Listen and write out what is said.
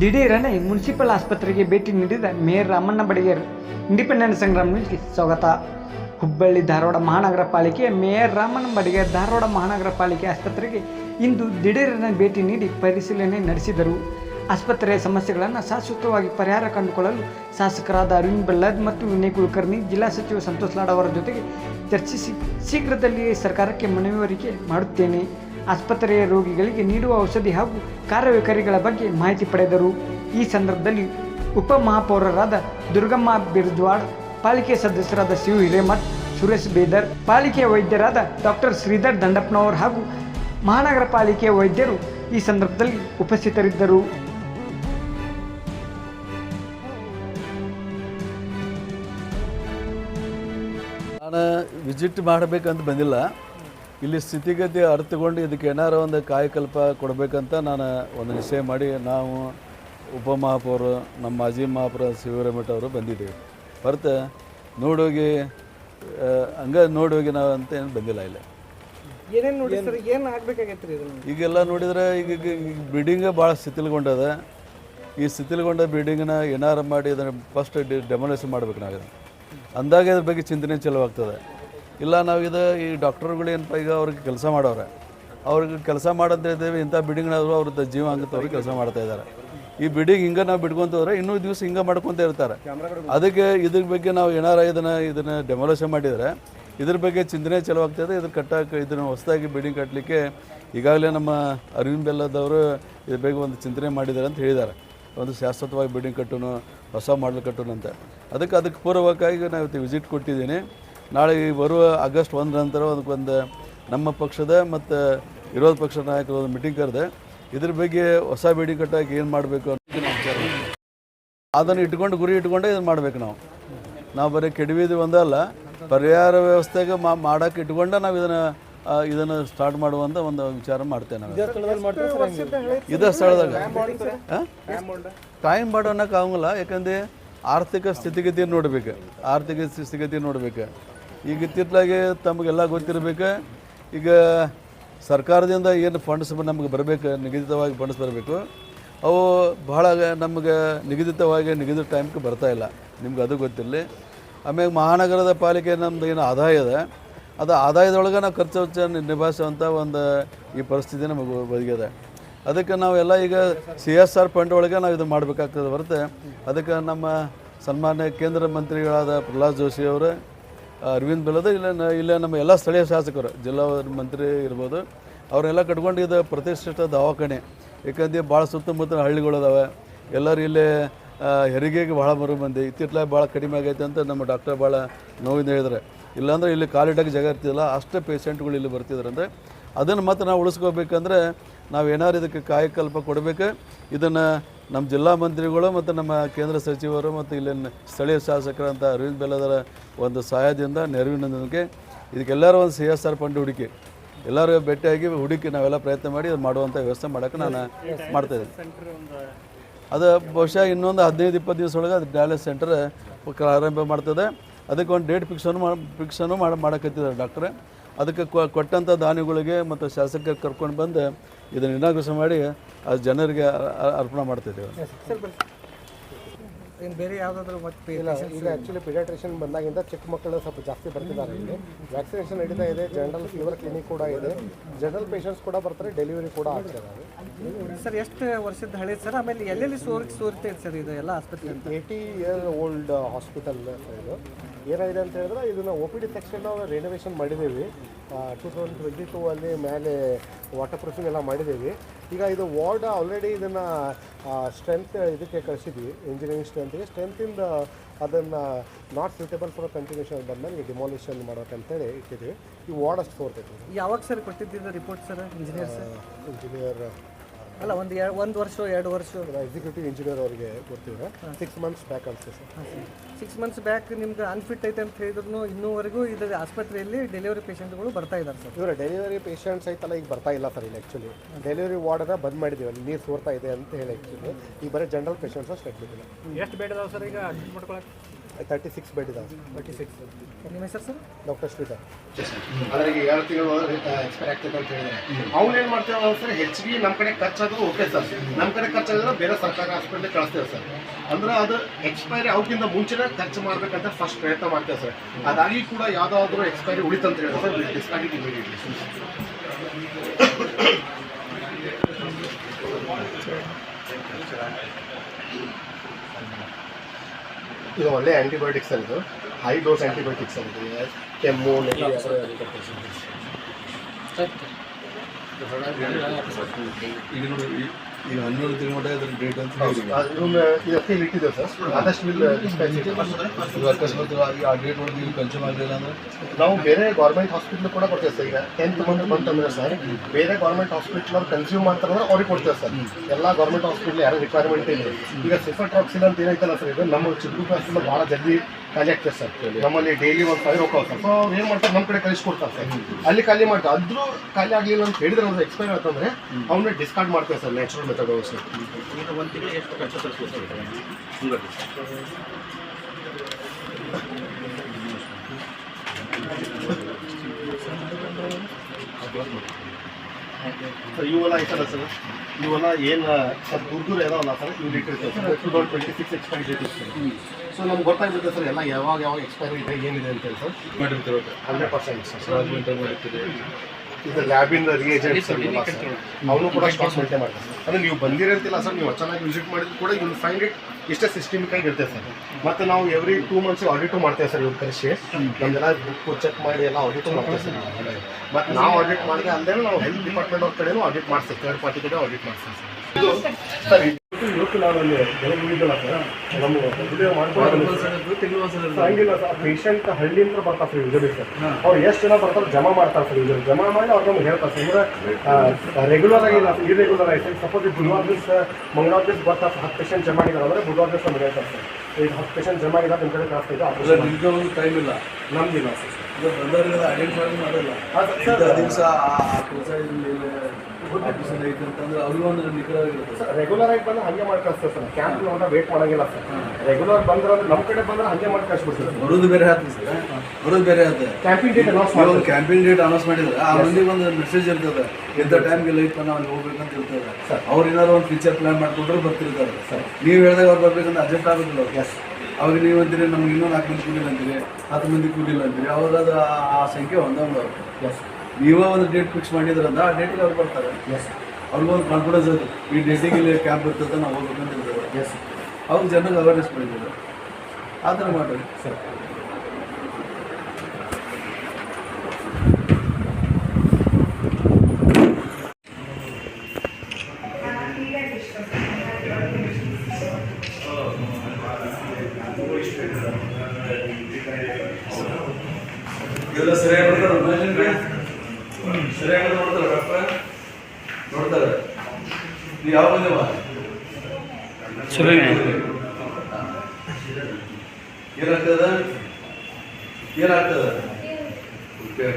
ದಿಢೀರನೆ municipal ಆಸ್ಪತ್ರೆಗೆ ಭೇಟಿ ನೀಡಿದ ಮೇಯರ್ ರಾಮಣ್ಣ ಬಡಿಗೇರ್, ಇಂಡಿಪೆಂಡೆನ್ಸ್ ಸಂಗ್ರಾಮಿಗೆ ಸ್ವಾಗತ. ಹುಬ್ಬಳ್ಳಿ ಧಾರವಾಡ ಮಹಾನಗರ ಪಾಲಿಕೆ ಮೇಯರ್ ರಾಮಣ್ಣ ಬಡಿಗೇರ್ ಧಾರವಾಡ ಮಹಾನಗರ ಪಾಲಿಕೆ ಆಸ್ಪತ್ರೆಗೆ ಇಂದು ದಿಢೀರನೆ ಭೇಟಿ ನೀಡಿ ಪರಿಶೀಲನೆ ನಡೆಸಿದರು. ಆಸ್ಪತ್ರೆಯ ಸಮಸ್ಯೆಗಳನ್ನು ಶಾಶ್ವತವಾಗಿ ಪರಿಹಾರ ಕಂಡುಕೊಳ್ಳಲು ಶಾಸಕರಾದ ಅರವಿಂದ್ ಬೆಲ್ಲದ್ ಮತ್ತು ವಿನಯ್ ಕುಲಕರ್ಣಿ, ಜಿಲ್ಲಾ ಸಚಿವ ಸಂತೋಷ್ ಲಾಡ್ ಅವರ ಜೊತೆಗೆ ಚರ್ಚಿಸಿ ಶೀಘ್ರದಲ್ಲಿಯೇ ಸರ್ಕಾರಕ್ಕೆ ಮನವರಿಕೆ ಮಾಡುತ್ತೇನೆ. ಆಸ್ಪತ್ರೆಯ ರೋಗಿಗಳಿಗೆ ನೀಡುವ ಔಷಧಿ ಹಾಗೂ ಕಾರ್ಯವೈಖರಿಗಳ ಬಗ್ಗೆ ಮಾಹಿತಿ ಪಡೆದರು. ಈ ಸಂದರ್ಭದಲ್ಲಿ ಉಪಮಹಾಪೌರರಾದ ದುರ್ಗಮ್ಮ ಬಿರ್ಜ್ವಾಡ್ ಪಾಲಿಕೆ ಸದಸ್ಯರಾದ ಶಿವ ಹಿರೇಮಠ್, ಸುರೇಶ್ ಬೇದರ್ ಪಾಲಿಕೆಯ ವೈದ್ಯರಾದ ಡಾಕ್ಟರ್ ಶ್ರೀಧರ್ ದಂಡಪ್ಪನವರ್ ಹಾಗೂ ಮಹಾನಗರ ಪಾಲಿಕೆಯ ವೈದ್ಯರು ಈ ಸಂದರ್ಭದಲ್ಲಿ ಉಪಸ್ಥಿತರಿದ್ದರು. ನಾನು ವಿಸಿಟ್ ಮಾಡಬೇಕಂತ ಬಂದಿಲ್ಲ. ಇಲ್ಲಿ ಸ್ಥಿತಿಗತಿ ಅರ್ಥಗೊಂಡು ಇದಕ್ಕೆ ಏನಾರ ಒಂದು ಕಾಯಕಲ್ಪ ಕೊಡಬೇಕಂತ ನಾನು ಒಂದು ನಿಶ್ಚಯ ಮಾಡಿ ನಾವು ಉಪಮಹಾಪೌರು ನಮ್ಮ ಮಾಜಿ ಮಹಾಪೌರ ಶಿವರಾಮಠ ಅವರು ಬಂದಿದ್ದೀವಿ. ಹೊರತು ನೋಡೋಗಿ ಹಂಗೆ ಹಂಗ ನೋಡೋಗಿ ನಾವು ಅಂತ ಏನು ಬಂದಿಲ್ಲ ಇಲ್ಲ. ಏನೇನು ನೋಡಿ ಸರ್ ಏನು ಆಗ್ಬೇಕಾಗೈತ್ರಿ ಇದನ್ನು ಈಗೆಲ್ಲ ನೋಡಿದ್ರೆ ಈಗ ಬಿಲ್ಡಿಂಗ್ ಭಾಳ ಸ್ಥಿತಿಲ್ಗೊಂಡದ ಈ ಸ್ಥಿತಿಲ್ಗೊಂಡ ಬಿಲ್ಡಿಂಗ್ನ ಏನಾರು ಮಾಡಿ ಅದನ್ನು ಫಸ್ಟ್ ಡೆಮೊಲೇಷನ್ ಮಾಡ್ಬೇಕು ನಾವು ಅಂದಾಗ ಇದ್ರ ಬಗ್ಗೆ ಚಿಂತನೆ ಚಲುವಾಗ್ತದೆ. ಇಲ್ಲ, ನಾವು ಇದು ಈ ಡಾಕ್ಟರ್ಗಳು ಏನಪ್ಪ ಈಗ ಅವ್ರಿಗೆ ಕೆಲಸ ಮಾಡೋರೆ. ಅವ್ರಿಗೆ ಕೆಲಸ ಮಾಡಂತ ಇದ್ದೇವೆ, ಇಂಥ ಬಿಲ್ಡಿಂಗ್ನಾದ್ರು ಅವ್ರದ್ದು ಜೀವ ಅವ್ರಿಗೆ ಕೆಲಸ ಮಾಡ್ತಾ ಇದ್ದಾರೆ ಈ ಬಿಲ್ಡಿಂಗ್ ಹಿಂಗೆ ನಾವು ಬಿಡ್ಕೊಂತ ಹೋದ್ರೆ ಇನ್ನೂ ದಿವಸ ಹಿಂಗೆ ಮಾಡ್ಕೊತ ಇರ್ತಾರೆ. ಅದಕ್ಕೆ ಇದ್ರ ಬಗ್ಗೆ ನಾವು ಏನಾರ ಇದನ್ನು ಇದನ್ನು ಡೆಮೊಲೇಷನ್ ಮಾಡಿದರೆ, ಇದ್ರ ಬಗ್ಗೆ ಚಿಂತನೆ ಚಲುವಾಗ್ತದೆ ಇದ್ರ ಕಟ್ಟಕ್ಕೆ ಇದನ್ನು ಹೊಸದಾಗಿ ಬಿಲ್ಡಿಂಗ್ ಕಟ್ಟಲಿಕ್ಕೆ ಈಗಾಗಲೇ ನಮ್ಮ ಅರವಿಂದ್ ಬೆಲ್ಲದವರು ಇದ್ರ ಬಗ್ಗೆ ಒಂದು ಚಿಂತನೆ ಮಾಡಿದ್ದಾರೆ ಅಂತ ಹೇಳಿದ್ದಾರೆ ಒಂದು ಶಾಶ್ವತವಾಗಿ ಬಿಲ್ಡಿಂಗ್ ಕಟ್ಟೋನು, ಹೊಸ ಮಾಡಲ್ ಕಟ್ಟೋನು ಅಂತ ಅದಕ್ಕೆ ಅದಕ್ಕೆ ಪೂರ್ವಕವಾಗಿ ನಾವು ಇವತ್ತು ವಿಸಿಟ್ ಕೊಟ್ಟಿದ್ದೀನಿ. ನಾಳೆ ಈ ಬರುವ ಆಗಸ್ಟ್ ಒಂದರ ನಂತರ ಅದಕ್ಕೊಂದು ನಮ್ಮ ಪಕ್ಷದ ಮತ್ತು ವಿರೋಧ ಪಕ್ಷದ ನಾಯಕರು ಒಂದು ಮೀಟಿಂಗ್ ಕರೆದೆ. ಇದ್ರ ಬಗ್ಗೆ ಹೊಸ ಬೇಡಿ ಕಟ್ಟಕ್ಕೆ ಏನು ಮಾಡಬೇಕು ಅಂತ ವಿಚಾರ. ಅದನ್ನು ಇಟ್ಕೊಂಡು ಗುರಿ ಇಟ್ಕೊಂಡೇ ಇದನ್ನು ಮಾಡಬೇಕು ನಾವು. ನಾವು ಬರೀ ಕೆಡವಿದು ಒಂದಲ್ಲ ಪರಿಹಾರ ವ್ಯವಸ್ಥೆಗೆ ಮಾ ಮಾಡಕ್ಕೆ ಇಟ್ಕೊಂಡೆ ನಾವು ಇದನ್ನು ಇದನ್ನು ಸ್ಟಾರ್ಟ್ ಮಾಡುವಂಥ ಒಂದು ವಿಚಾರ ಮಾಡ್ತೇವೆ ನಾವು. ಇದೇ ಸ್ಥಳದಾಗ. ಟೈಮ್ ಬಾಡ್ ಅನ್ನೋಕೆ ಆಗಂಗಿಲ್ಲ ಯಾಕಂದ್ರೆ ಆರ್ಥಿಕ ಸ್ಥಿತಿಗತಿ ನೋಡ್ಬೇಕು. ಆರ್ಥಿಕ ಸ್ಥಿತಿಗತಿ ನೋಡ್ಬೇಕು. ಈಗ ಇತ್ತಿತ್ತಲಾಗೆ ತಮಗೆಲ್ಲ ಗೊತ್ತಿರಬೇಕು. ಈಗ ಸರ್ಕಾರದಿಂದ ಏನು ಫಂಡ್ಸ್ ನಮಗೆ ಬರಬೇಕು, ನಿಗದಿತವಾಗಿ ಫಂಡ್ಸ್ ಬರಬೇಕು. ಅವು ಬಹಳ ನಮಗೆ ನಿಗದಿತವಾಗಿ ನಿಗದಿತ ಟೈಮ್ಗೆ ಬರ್ತಾ ಇಲ್ಲ. ನಿಮ್ಗೆ ಅದು ಗೊತ್ತಿರಲಿ. ಆಮೇಲೆ ಮಹಾನಗರದ ಪಾಲಿಕೆ ನಮ್ದು ಏನು ಆದಾಯ ಇದೆ ಅದು ಆದಾಯದೊಳಗೆ ನಾವು ಖರ್ಚು ವೆಚ್ಚ ನಿಭಾಯಿಸುವಂಥ ಒಂದು ಈ ಪರಿಸ್ಥಿತಿ ನಮಗೆ ಒದಗಿದೆ ಅದಕ್ಕೆ ನಾವೆಲ್ಲ ಈಗ ಸಿ ಎಸ್ ಆರ್ ಫಂಡ್ ಒಳಗೆ ನಾವು ಇದು ಮಾಡಬೇಕಾಗ್ತದೆ ಬರುತ್ತೆ ಅದಕ್ಕೆ ನಮ್ಮ ಸನ್ಮಾನ್ಯ ಕೇಂದ್ರ ಮಂತ್ರಿಗಳಾದ ಪ್ರಹ್ಲಾದ್ ಜೋಶಿ ಅವರು ಅರವಿಂದ್ ಬೆಲ್ಲದ, ಇಲ್ಲ ಇಲ್ಲ ನಮ್ಮ ಎಲ್ಲ ಸ್ಥಳೀಯ ಶಾಸಕರು, ಜಿಲ್ಲಾ ಮಂತ್ರಿ ಇರ್ಬೋದು, ಅವರೆಲ್ಲ ಕಟ್ಕೊಂಡು ಪ್ರತಿಷ್ಠಿತ ದವಾಖಾನೆ. ಯಾಕಂದ್ರೆ ಭಾಳ ಸುತ್ತಮುತ್ತ ಹಳ್ಳಿಗಳದಾವೆ. ಎಲ್ಲರೂ ಇಲ್ಲೇ ಹೆರಿಗೆಗೆ ಭಾಳ ಮರು ಬಂದೆ ಇತ್ತಿತ್ತಲಾಗ ಭಾಳ ಕಡಿಮೆ ಆಗೈತೆ ಅಂತ ನಮ್ಮ ಡಾಕ್ಟರ್ ಭಾಳ ನೋವಿಂದ ಹೇಳಿದ್ರೆ ಇಲ್ಲಾಂದ್ರೆ ಇಲ್ಲಿ ಕಾಲಿಡಕ್ಕೆ ಜಾಗ ಇರ್ತಿಲ್ಲ ಅಷ್ಟು ಪೇಷೆಂಟ್ಗಳು ಇಲ್ಲಿ ಬರ್ತಿದ್ರು ಅಂದರೆ ಅದನ್ನು ಮತ್ತೆ ನಾವು ಉಳಿಸ್ಕೋಬೇಕಂದ್ರೆ ನಾವು ಏನಾರು ಇದಕ್ಕೆ ಕಾಯಕಲ್ಪ ಕೊಡಬೇಕು. ಇದನ್ನು ನಮ್ಮ ಜಿಲ್ಲಾ ಮಂತ್ರಿಗಳು ಮತ್ತು ನಮ್ಮ ಕೇಂದ್ರ ಸಚಿವರು ಮತ್ತು ಇಲ್ಲಿನ ಸ್ಥಳೀಯ ಶಾಸಕರಂತ ಅರವಿಂದ್ ಬೆಲ್ಲದರ ಒಂದು ಸಹಾಯದಿಂದ ನೆರವಿನೊಂದಿಗೆ ಇದಕ್ಕೆಲ್ಲರೂ ಒಂದು ಸಿ ಎಸ್ ಆರ್ ಫಂಡ್ ಹುಡುಕಿ. ಎಲ್ಲರೂ ಭೇಟಿಯಾಗಿ ಹುಡುಕಿ ನಾವೆಲ್ಲ ಪ್ರಯತ್ನ ಮಾಡಿ ಅದು ಮಾಡುವಂಥ ವ್ಯವಸ್ಥೆ ಮಾಡೋಕ್ಕೆ ನಾನು ಮಾಡ್ತಾಯಿದ್ದೀನಿ ಅದು ಬಹುಶಃ ಇನ್ನೊಂದು ಹದಿನೈದು, ಇಪ್ಪತ್ತು ದಿವಸ ಒಳಗೆ ಅದು ಡಯಾಲಿಸ್ ಸೆಂಟರ್ ಪ್ರಾರಂಭ ಮಾಡ್ತದೆ. ಅದಕ್ಕೆ ಒಂದು ಡೇಟ್ ಫಿಕ್ಸನ್ನು ಮಾಡಿ ಫಿಕ್ಸನ್ನು ಮಾಡಿ ಮಾಡಕತ್ತಿದ್ದಾರೆ ಡಾಕ್ಟ್ರೆ. ಅದಕ್ಕೆ ಕೊಟ್ಟಂಥ ದಾನಿಗಳಿಗೆ ಮತ್ತು ಶಾಸಕರು ಕರ್ಕೊಂಡು ಬಂದು ಇದನ್ನು ಇನಾಗ್ರೇಷನ್ ಮಾಡಿ ಆ ಜನರಿಗೆ ಅರ್ಪಣೆ ಮಾಡ್ತಿದ್ದೇವೆ. ಏನು ಬೇರೆ ಯಾವುದಾದ್ರೂ ಮತ್ತೆ ಇಲ್ಲ ಈಗ ಆ್ಯಕ್ಚುಲಿ ಪಿಡಿಯಾಟ್ರಿಷಿಯನ್ ಬಂದಾಗಿಂದ ಚಿಕ್ಕ ಮಕ್ಕಳು ಸ್ವಲ್ಪ ಜಾಸ್ತಿ ಬರ್ತಿದ್ದಾರೆ ಇಲ್ಲಿ. ವ್ಯಾಕ್ಸಿನೇಷನ್ ನಡೀತಾ ಇದೆ ಜನರಲ್ ಫೀವರ್ ಕ್ಲಿನಿಕ್ ಕೂಡ ಇದೆ. ಜನರಲ್ ಪೇಷಂಟ್ಸ್ ಕೂಡ ಬರ್ತಾರೆ ಡೆಲಿವರಿ ಕೂಡ ಆಗ್ತಿದ್ದಾರೆ ಸರ್ ಎಷ್ಟು ವರ್ಷದ ಹಳೆ ಸರ್ ಆಮೇಲೆ ಎಲ್ಲೆಲ್ಲಿ ಸೋರಿ ಸೋರಿತಾ ಇದೆ ಸರ್ ಇದು ಎಲ್ಲ ಆಸ್ಪತ್ರೆ ಅಂತ? ಏಯ್ಟಿ ಇಯರ್ ಓಲ್ಡ್ ಹಾಸ್ಪಿಟಲ್ ಇದು. ಏನಾಗಿದೆ ಅಂತ ಹೇಳಿದ್ರೆ ಇದನ್ನು ಒ ಪಿ ಡಿ ಸೆಕ್ಷನ್ ನಾವು ರಿನೋವೇಷನ್ ಮಾಡಿದ್ದೀವಿ. ಟೂ ತೌಸಂಡ್ ಟ್ವೆಂಟಿ ಟೂ ಅಲ್ಲಿ ಮೇಲೆ ವಾಟರ್ ಪ್ರೂಫಿಂಗ್ ಎಲ್ಲ ಮಾಡಿದ್ದೀವಿ. ಈಗ ಇದು ವಾರ್ಡ್ ಆಲ್ರೆಡಿ ಇದನ್ನು ಸ್ಟ್ರೆಂತ್ ಇದಕ್ಕೆ ಕಳಿಸಿದ್ವಿ ಇಂಜಿನಿಯರಿಂಗ್ ಸ್ಟ್ರೆಂತ್ಗೆ ಸ್ಟ್ರೆಂತಿಂದ ಅದನ್ನು ನಾಟ್ ಸೂಟೇಬಲ್ ಫಾರ್ ಕಂಟಿನ್ಯೂಷನ್ ಬಂದಮೇಲೆ ಡಿಮಾಲಿಷನ್ ಮಾಡೋಕ್ಕಂತೇಳಿ ಇಟ್ಟಿದ್ದೀವಿ. ಈ ವಾರ್ಡ್ ಅಷ್ಟು ಸೋರ್ತೈತಿ ಯಾವಾಗ ಸರ್ ಕೊಟ್ಟಿದ್ದೀರ ರಿಪೋರ್ಟ್ ಸರ್ ಇಂಜಿನಿಯರ್ ಇಂಜಿನಿಯರ್ ಅಲ್ಲ ಒಂದು ಒಂದು ವರ್ಷ ಎರಡು ವರ್ಷ. ಎಕ್ಸಿಕ್ಯೂಟಿವ್ ಇಂಜಿನಿಯರ್ ಅವರಿಗೆ ಕೊಡ್ತೀವಿ. ಸಿಕ್ಸ್ ಮಂತ್ಸ್ ಬ್ಯಾಕ್ ಅನ್ಸುತ್ತೆ ಸರ್. ಸಿಕ್ಸ್ ಮಂತ್ಸ್ ಬ್ಯಾಕ್ ನಿಮ್ಗೆ ಅನ್ಫಿಟ್ ಐತೆ ಅಂತ ಹೇಳಿದ್ರು ಇನ್ನೂವರೆಗೂ ಇದು ಆಸ್ಪತ್ರೆಯಲ್ಲಿ ಡೆಲಿವರಿ ಪೇಷಂಟ್ಗಳು ಬರ್ತಾ ಇದ್ದಾರೆ ಸರ್. ಇವರ ಡೆಲಿವರಿ ಪೇಷಂಟ್ಸ್ ಐತಲ್ಲ ಈಗ ಬರ್ತಾ ಇಲ್ಲ ಸರ್ ಇಲ್ಲಿ ಆ್ಯಕ್ಚುಲಿ ಡೆಲಿವರಿ ವಾರ್ಡನ್ನ ಬಂದ್ ಮಾಡಿದ್ದೀವಿ ಅಲ್ಲಿ ನೀರು ಸೋರ್ತಾ ಇದೆ ಅಂತ ಹೇಳಿ ಆ್ಯಕ್ಚುಲಿ ಈಗ ಬರೀ ಜನರಲ್ ಪೇಷಂಟ್ಸ್ ಅಷ್ಟು ಎಷ್ಟು ಬೇಡ ಸರ್ ಈಗ? ಅಡ್ಮಿಟ್ ಮಾಡ್ಕೊಳಕ್ಕೆ ತರ್ಟಿ ಸಿಕ್ಸ್ ಬೆಡ್ ಇದಾವೆ. ತರ್ಟಿ ಸಿಕ್ಸ್ ನಿಮ್ಮ ಹೆಸರು ಸರ್? ಡಾಕ್ಟರ್ ಶ್ರೀಧರ್. ಅದ್ರಾಗೆ ಎರಡು ತಿಂಗಳು ಎಕ್ಸ್ಪೈರ್ ಆಗ್ತೈತೆ ಅಂತ ಹೇಳಿದ್ರೆ. ಅವ್ನು ಏನು ಮಾಡ್ತೇವೆ ಸರ್ ಹೆಚ್ಚಿಗೆ ನಮ್ಮ ಕಡೆ ಖರ್ಚಾದ್ರು ಓಕೆ ಸರ್ ನಮ್ಮ ಕಡೆ ಖರ್ಚಾದ್ರೆ ಬೇರೆ ಸರ್ಕಾರಿ ಹಾಸ್ಪಿಟಲ್ ಕಳಿಸ್ತೇವೆ ಸರ್ ಅಂದ್ರೆ ಅದು ಎಕ್ಸ್ಪೈರಿ ಅವಕ್ಕಿಂತ ಮುಂಚೆನೇ ಖರ್ಚು ಮಾಡ್ಬೇಕಂತ ಫಸ್ಟ್ ಪ್ರಯತ್ನ ಮಾಡ್ತೇವೆ ಸರ್ ಅದಾಗಿ ಕೂಡ ಯಾವುದಾದ್ರೂ ಎಕ್ಸ್ಪೈರಿ ಉಳಿತಂತ ಹೇಳಿದ್ರೆ ಸರ್ ಇಮಿಡಿಯೇಟ್ಲಿ ಇದು ಒಳ್ಳೆ ಆಂಟಿಬಯೋಟಿಕ್ಸ್ ಸರ್ ಇದು ಹೈ ಡೋಸ್ ಆಂಟಿಬಯೋಟಿಕ್ಸ್ ಸರ್. ಇದು ಕೆಮ್ಮು ನೆಗಡಿ ಈಗ ಈಗ ಹನ್ನೆರಡು ತಿಂಗಳ ಮಟ್ಟ ಇದ್ರ ಡೇಟ್ ಅಂತ ಇದನ್ನ ಸರ್. ಆದಷ್ಟು ಇದು ಅಕಸ್ಮಾತ್ ಆ ಡೇಟ್ ಒಳಗೆ ಇಲ್ಲಿ ಕನ್ಸ್ಯೂಮ್ ಆಗಲಿಲ್ಲ ಅಂದ್ರೆ? ನಾವು ಬೇರೆ ಗೌರ್ಮೆಂಟ್ ಹಾಸ್ಪಿಟ್ಲ್ ಕೂಡ ಕೊಡ್ತೇವೆ ಸರ್. ಈಗ ಟೆಂತ್ ಮಂತ್ ಬಂತಂದ್ರೆ ಸರ್ ಬೇರೆ ಗೌರ್ಮೆಂಟ್ ಹಾಸ್ಪಿಟ್ಲ್ ಅವ್ರು ಕನ್ಸ್ಯೂಮ್ ಮಾಡ್ತಾರಂದ್ರೆ ಅವ್ರಿಗೆ ಕೊಡ್ತೇವೆ ಸರ್. ಎಲ್ಲ ಗೌರ್ಮೆಂಟ್ ಹಾಸ್ಪಿಟ್ಲ್ ಯಾರು ರಿಕ್ವೈರ್ಮೆಂಟ್ ಇಲ್ಲ. ಈಗ ಸಿಫಾಟ್ರಾಕ್ಸಿಲ್ ಅಂತ ಏನೈತಲ್ಲ ಸರ್ ಇದು ನಮ್ಮ ಚಿಕ್ಕ ಹಾಸ್ಪಿಟಲ್ ಭಾಳ ಜಲ್ದಿ ಆಗ್ತದೆ ಸರ್. ನಮ್ಮಲ್ಲಿ ಡೈಲಿ ಒಂದು ಸಾವಿರ ಹೋಗ್ತಾವೆ ಸರ್ ಸೊ ಅವ್ರು ಏನು ಮಾಡ್ತಾರೆ? ನಮ್ಮ ಕಡೆ ಕಳಿಸ್ಕೊಡ್ತಾರೆ ಸರ್ ಅಲ್ಲಿ ಖಾಲಿ ಮಾಡ್ತಾರೆ. ಅದ್ರೂ ಖಾಲಿ ಆಗಲಿಲ್ಲ ಅಂತ ಹೇಳಿದ್ರೆ ಅವ್ರು ಎಕ್ಸ್ಪೈರ್ ಆಯ್ತಂದ್ರೆ ಅವನ್ನ ಡಿಸ್ಕಾರ್ಡ್ ಮಾಡ್ತಾರೆ sir natural method sir sir ಇವೆಲ್ಲ ಐತಲ್ಲ ಸರ್ ಇವೆಲ್ಲ ಏನು ಸರ್ ದೂರ ದೂರ ಇದಾವಲ್ಲ ಸರ್ ಇವು ಇಟ್ಟಿರ್ತೇವೆ sir two thousand twenty six expiry date sir so ನಮ್ಗೆ ಗೊತ್ತಾಗ್ಬಿಡುತ್ತೆ ಸರ್ ಎಲ್ಲ ಯಾವಾಗ ಯಾವಾಗ ಎಕ್ಸ್ಪೈರಿ ಇದೆ ಏನಿದೆ ಅಂತೇಳಿ ಸರ್ ಮಾಡಿರ್ತೀವಿ ಹಂಡ್ರೆಡ್ ಪರ್ಸೆಂಟ್ ಸರ್ ಮಾಡಿರ್ತೀವಿ ಇದು ಲ್ಯಾಬಿಂದ ರಿಯೇಜೆಂಟ್ ಸರ್ ಅವನು ಕೂಡ ಸ್ಟಾಕ್ ಮೇಂಟೈನ್ ಮಾಡ್ತಾರೆ. ಸರ್ ಅಂದ್ರೆ ನೀವು ಬಂದಿರಂತಿಲ್ಲ ಸರ್ ನೀವು ಚೆನ್ನಾಗಿ ವಿಸಿಟ್ ಮಾಡಿದ್ರು ಕೂಡ ಇವ್ನು ಫೈಂಡ್ ಇಟ್ ಇಷ್ಟೇ ಸಿಸ್ಟಮಿಕ್ ಆಗಿ ಇರ್ತೇವೆ ಸರ್. ಮತ್ತೆ ನಾವು ಎವ್ರಿ ಟೂ ಮಂತ್ಸ್ ಆಡಿಟು ಮಾಡ್ತೇವೆ ಸರ್ ಇವ್ರ ಕರೆಸಿ. ನಮ್ದೆಲ್ಲ ಬುಕ್ ಚೆಕ್ ಮಾಡಿ ಎಲ್ಲ ಆಡಿಟು ಮಾಡ್ತೇವೆ ಸರ್ ಮತ್ತೆ ನಾವು ಆಡಿಟ್ ಮಾಡಿದ್ರೆ ಅಂದ್ರೆ ನಾವು ಹೆಲ್ತ್ ಡಿಪಾರ್ಟ್ಮೆಂಟ್ ಅವ್ರ ಕಡೆನೂ ಆಡಿಟ್ ಮಾಡ್ತೇವೆ. ಥರ್ಡ್ ಪಾರ್ಟಿ ಕಡೆ ಆಡಿಟ್ ಮಾಡ್ತೇವೆ ಸರ್. ಇದು ಸರ್. ಇವತ್ತು ನಾವು ಅಲ್ಲಿ ಬೆಳಗ್ಗೆ ಹೋಗಿದ್ದಲ್ಲ ಸರ್ ನಮ್ಮ ವಿಡಿಯೋ ಮಾಡ್ಕೊಂಡು ಹಂಗಿಲ್ಲ ಸರ್ ಪೇಷಂಟ್ ಹಳ್ಳಿಯಿಂದ ಬರ್ತಾರೆ ಸರ್ ಯೂಸಲಿ ಸರ್. ಅವ್ರು ಎಷ್ಟು ಜನ ಬರ್ತಾರೆ ಜಮಾ ಮಾಡ್ತಾರೆ ಸರ್ ಯೂಸಲಿ ಜಮಾ ಮಾಡಿ ಅವ್ರು ನಮ್ಗೆ ಹೇಳ್ತಾರೆ ಸರ್ ಅಂದ್ರೆ ರೆಗ್ಯುಲರ್ ಆಗಿ ಇರೆಗ್ಯುಲರ್ ಆಗಿ ಸಪೋಸ್ ಬುಧವಾರ ದಿವಸ ಮಂಗಳವಾರ ದಿವಸ ಬರ್ತಾರೆ ಹತ್ತು ಪೇಷಂಟ್ ಜಮಾ ಆಗಿದ್ದಾರೆ ಅಂದರೆ ಬುಧವಾರ ದಿವಸ ನಮ್ಗೆ ಹೇಳ್ತಾರೆ ಸರ್. ಈಗ ಹತ್ತು ಪೇಷಂಟ್ ಜಮಾ ಆಗಿದ್ದಾರೆ ನಿಮ್ಮ ಕಡೆ ಕಾಸ್ತಾ ಇದೆ ಒಂದು ಟೈಮ್ ಇಲ್ಲ ನಮ್ದಿಲ್ಲ ಸರ್. ಐಡೆಂಟಿಫೈ ಮಾಡಲ್ಲ. ದಿವಸ ಐತೆ ಅಂತಂದ್ರೆ ಅವ್ರಿಗೂ ಒಂದು ನಿಖರವಾಗಿರುತ್ತೆ ಸರ್ ರೆಗ್ಯುಲರ್ ಆಗಿ ಬಂದ್ರೆ ಹಂಗೆ ಮಾಡಿ ಕಳಿಸ್ತಾರೆ ಸರ್. ಕ್ಯಾಂಪ್ ನೋಡ ವೇಟ್ ಮಾಡಂಗಿಲ್ಲ ಸರ್. ರೆಗ್ಯುಲರ್ ಬಂದ್ರೆ ಅಂದ್ರೆ ನಮ್ಮ ಕಡೆ ಬಂದ್ರೆ ಹಂಗೆ ಮಾಡಿ ಕಳಿಸ್ಬಿಡ್ತಾರೆ ಸರ್. ಬರೋದು ಬೇರೆ ಆಯ್ತು ಸರ್. ಬರೋದು ಬೇರೆ ಆಯ್ತು. ಕ್ಯಾಂಪಿಂಗ್ ಡೇಟ್ ಅನೌನ್ಸ್ ಮಾಡೋದು ಕ್ಯಾಂಪೇನ್ ಡೇಟ್ ಅನೌನ್ಸ್ ಮಾಡಿದ್ರೆ ಆ ಮಂದಿಗೆ ಒಂದು ಮೆಸೇಜ್ ಇರ್ತದೆ. ಇಂಥ ಟೈಮ್ಗೆ ಲೈಫ್ ನಾವು ಅಲ್ಲಿ ಹೋಗ್ಬೇಕಂತ ಇರ್ತದೆ. ಅವ್ರು ಏನಾದ್ರು ಒಂದು ಫೀಚರ್ ಪ್ಲಾನ್ ಮಾಡ್ಕೊಂಡ್ರೆ ಬರ್ತಿರ್ತಾರೆ. ನೀವು ಹೇಳಿದಾಗ ಅವ್ರು ಬರ್ಬೇಕಂತ ಅಡ್ಜಸ್ಟ್ ಆಗೋದಿಲ್ಲ. ಎಸ್ ಅವಾಗ ನೀವು ಅಂತೀರಿ ನಮ್ಗೆ ಇನ್ನೂ ನಾಲ್ಕು ಮಂದಿ ಕೂಡಿಲ್ಲ ಅಂತೀರಿ ಹತ್ತು ಮಂದಿ ಕೂಡಿಲ್ಲ ಅಂತೀರಿ. ಅವ್ರದ್ದು ಆ- ಆ ಸಂಖ್ಯೆ ಒಂದೊಂದು ಎಸ್ ನೀವೇ ಒಂದು ಡೇಟ್ ಫಿಕ್ಸ್ ಮಾಡಿದ್ರಲ್ಲ ಆ ಡೇಟಿಗೆ ಅವ್ರು ಬರ್ತಾರೆ. ಅವ್ರಿಗೊಂದು ಕಾನ್ಫಿಡೆನ್ಸ್ ಇರುತ್ತೆ. ಈ ಡೇಟಿಗೆ ಇಲ್ಲಿ ಕ್ಯಾಂಪ್ ಇರ್ತದೆ ನಾವು ಹೋಗ್ಬೇಕಂತ ಇರ್ತದೆ. ಹೇಳ್ತಾರೆ ಅವ್ರು ಜನರಿಗೆ ಅವೇರ್ನೆಸ್ ಮಾಡಿದ್ದಾರೆ. ಆ ಥರ ಮಾಡಿ ಸರ್ ಎಲ್ಲ ಸರಿಯಾಗಿ ಇಮ್ಯಾಜಿನ್ಗೆ ಸರಿಯಾಗಿ ನೋಡ್ತಾರೆ ಡಾಕ್ಟ್ರ? ನೋಡ್ತಾರೆ. ನೀವು ಯಾವ ಬಂದವ ಏನಾಗ್ತದ? ಏನಾಗ್ತದ? ಆಗ್ತದ